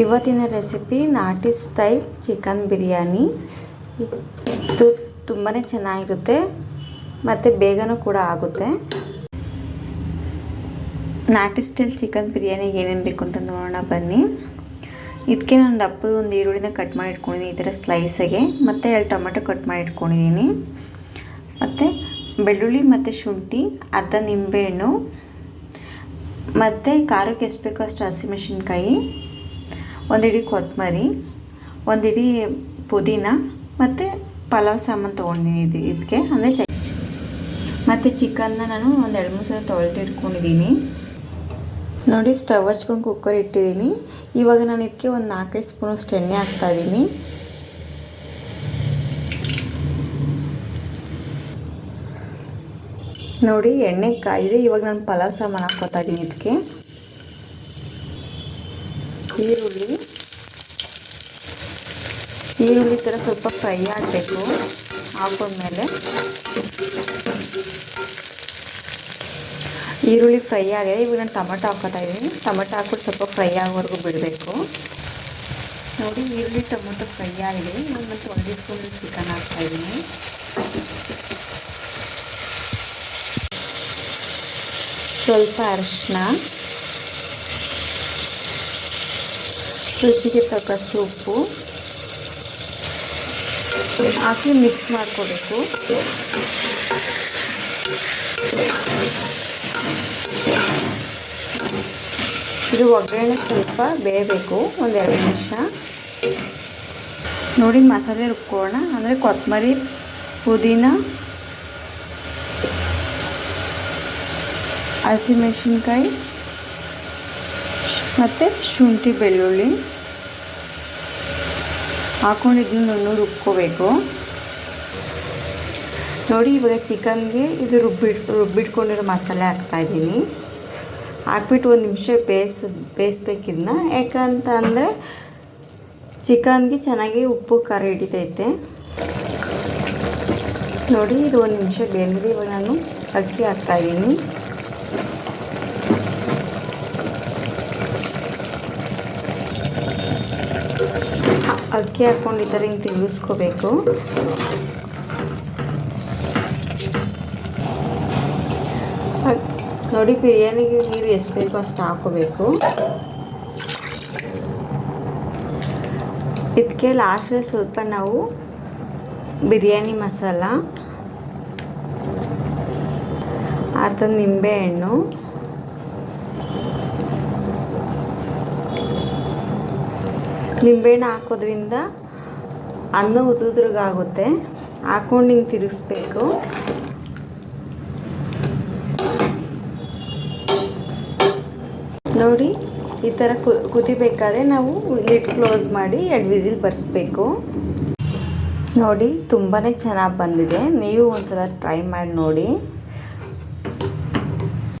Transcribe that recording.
ಇವತ್ತಿನ ರೆಸಿಪಿ ನಾಟಿ style chicken biryani. ಇದು ತುಂಬಾ ಚೆನ್ನಾಗಿರುತ್ತೆ, ಮತ್ತು ಬೇಗನೂ ಕೂಡ ಆಗುತ್ತೆ. ನಾಟಿ ಸ್ಟೈಲ್ ಚಿಕನ್ ಬಿರಿಯಾನಿಗೆ ಏನೇನು ಬೇಕು ಅಂತ ನೋಡೋಣ, ಬನ್ನಿ. ಇದಕ್ಕೆ ನಾನು ದಪ್ಪದ ಒಂದು ಈರುಳ್ಳಿನ ಕಟ್ ಮಾಡಿ ಇಟ್ಕೊಂಡಿದ್ದೀನಿ, ಈ ಥರ ಸ್ಲೈಸಾಗೆ ಮತ್ತು ಎರಡು ಟೊಮೆಟೊ ಕಟ್ ಮಾಡಿ ಇಟ್ಕೊಂಡಿದ್ದೀನಿ. ಮತ್ತು ಬೆಳ್ಳುಳ್ಳಿ ಮತ್ತು ಶುಂಠಿ, ಅರ್ಧ ನಿಂಬೆಹಣ್ಣು, ಮತ್ತು ಖಾರಕ್ಕೆ ಎಷ್ಟು ಬೇಕೋ ಅಷ್ಟು ಹಸಿಮೆಣಸಿನ್ಕಾಯಿ ಒಂದಿಡಿ ಕೊತ್ತಂಬರಿ ಒಂದಿಡಿ ಪುದೀನ ಮತ್ತು ಪಲಾವ್ ಸಾಮಾನು ತೊಗೊಂಡಿದ್ದೀನಿ ಇದು ಇದಕ್ಕೆ ಅಂದರೆ ಚ, ಮತ್ತು ಚಿಕನ್ನ ನಾನು ಒಂದು ಎರಡು ಮೂರು ಸಲ ತೊಳೆದಿಟ್ಕೊಂಡಿದ್ದೀನಿ ನೋಡಿ ಸ್ಟವ್ ಹಚ್ಕೊಂಡು ಕುಕ್ಕರ್ ಇಟ್ಟಿದ್ದೀನಿ ಇವಾಗ ನಾನು ಇದಕ್ಕೆ ಒಂದು ನಾಲ್ಕೈದು ಸ್ಪೂನಷ್ಟು ಎಣ್ಣೆ ಹಾಕ್ತಾಯಿದ್ದೀನಿ ನೋಡಿ ಎಣ್ಣೆ ಕಾಯಿದೆ, ಇವಾಗ ನಾನು ಪಲಾವ್ ಸಾಮಾನು ಹಾಕ್ಕೊತಾ ಇದ್ದೀನಿ ಇದಕ್ಕೆ ಈರುಳ್ಳಿ. ಈರುಳ್ಳಿ ಥರ ಸ್ವಲ್ಪ ಫ್ರೈ ಆಗಬೇಕು. ಹಾಕೊಂಡ್ಮೇಲೆ ಈರುಳ್ಳಿ ಫ್ರೈ ಆಗಿದೆ. ಇವಾಗ ನಾನು ಟೊಮೆಟೊ ಹಾಕೋತಾ ಇದ್ದೀನಿ. ಟೊಮೆಟೊ ಹಾಕ್ಬಿಟ್ಟು ಸ್ವಲ್ಪ ಫ್ರೈ ಆಗೋವರೆಗೂ ಬಿಡಬೇಕು. ನೋಡಿ, ಈರುಳ್ಳಿ ಟೊಮೆಟೊ ಫ್ರೈ ಆಗಿದೆ. ಇವಾಗ ಮತ್ತೆ ಒಂದು ಸ್ಪೂನ್ ಚಿಕನ್ ಹಾಕ್ತಾ ಇದ್ದೀನಿ. ಸ್ವಲ್ಪ ಅರಿಶಿನ ರುಚಿಗೆ ತಕ್ಕಷ್ಟು ಉಪ್ಪು. ಹಾಕಿ ಮಿಕ್ಸ್ ಮಾಡ್ಕೋಬೇಕು. ಇದು ಒಗ್ಗರಣೆ ಸ್ವಲ್ಪ ಬೇಯಬೇಕು, ಒಂದು ಎರಡು ನಿಮಿಷ. ನೋಡಿ, ಮಸಾಲೆ ರುಬ್ಕೊಳ್ಳೋಣ. ಅಂದರೆ ಕೊತ್ತಂಬರಿ, ಪುದೀನ, ಹಸಿಮೆಣಸಿನ್ಕಾಯಿ, ಮತ್ತು ಶುಂಠಿ ಬೆಳ್ಳುಳ್ಳಿ. ಹಾಕೊಂಡಿದ್ದನ್ನು ರುಬ್ಕೋಬೇಕು. ನೋಡಿ, ಇವಾಗ ಚಿಕನ್ಗೆ ಇದು ರುಬ್ಬಿಟ್ ರುಬ್ಬಿಟ್ಕೊಂಡಿರೋ ಮಸಾಲೆ ಹಾಕ್ತಾಯಿದ್ದೀನಿ ಹಾಕ್ಬಿಟ್ಟು ಒಂದು ನಿಮಿಷ ಬೇಯಿಸ್ ಬೇಯಿಸ್ಬೇಕಿದ್ನ ಯಾಕಂತ ಅಂದರೆ ಚಿಕನ್ಗೆ ಚೆನ್ನಾಗಿ ಉಪ್ಪು, ಖಾರ ಹಿಡಿತೈತೆ. ನೋಡಿ, ಇದು ಒಂದು ನಿಮಿಷ ಬೇಂದ್ರೆ ಇವಾಗ ನಾನು ಅಕ್ಕಿ ಹಾಕ್ತಾಯಿದ್ದೀನಿ ಅಕ್ಕಿ ಹಾಕ್ಕೊಂಡು ಈ ಥರ ಹಿಂಗೆ ತಿರುಗಿಸ್ಕೋಬೇಕು. ನೋಡಿ ಬಿರಿಯಾನಿಗೆ ನೀರು ಎಷ್ಟು ಬೇಕೋ ಅಷ್ಟು ಹಾಕೋಬೇಕು. ಇದಕ್ಕೆ ಲಾಸ್ಟಲ್ಲಿ ಸ್ವಲ್ಪ ನಾವು ಬಿರಿಯಾನಿ ಮಸಾಲ, ಅರ್ಧ ನಿಂಬೆಹಣ್ಣು ನಿಂಬೆಹಣ್ಣು ಹಾಕೋದ್ರಿಂದ ಅನ್ನ ಉದುದ್ರಿಗಾಗುತ್ತೆ. ಹಾಕೊಂಡು ಹಿಂಗೆ ತಿರುಗಿಸ್ಬೇಕು. ನೋಡಿ, ಈ ಥರ ಕುದಿಬೇಕಾದ್ರೆ ನಾವು ಲಿಡ್ ಕ್ಲೋಸ್ ಮಾಡಿ ಎರಡು ವಿಸಿಲ್ ಬರೆಸ್ಬೇಕು. ನೋಡಿ ತುಂಬಾ ಚೆನ್ನಾಗಿ ಬಂದಿದೆ. ನೀವು ಒಂದು ಸಲ ಟ್ರೈ ಮಾಡಿ ನೋಡಿ.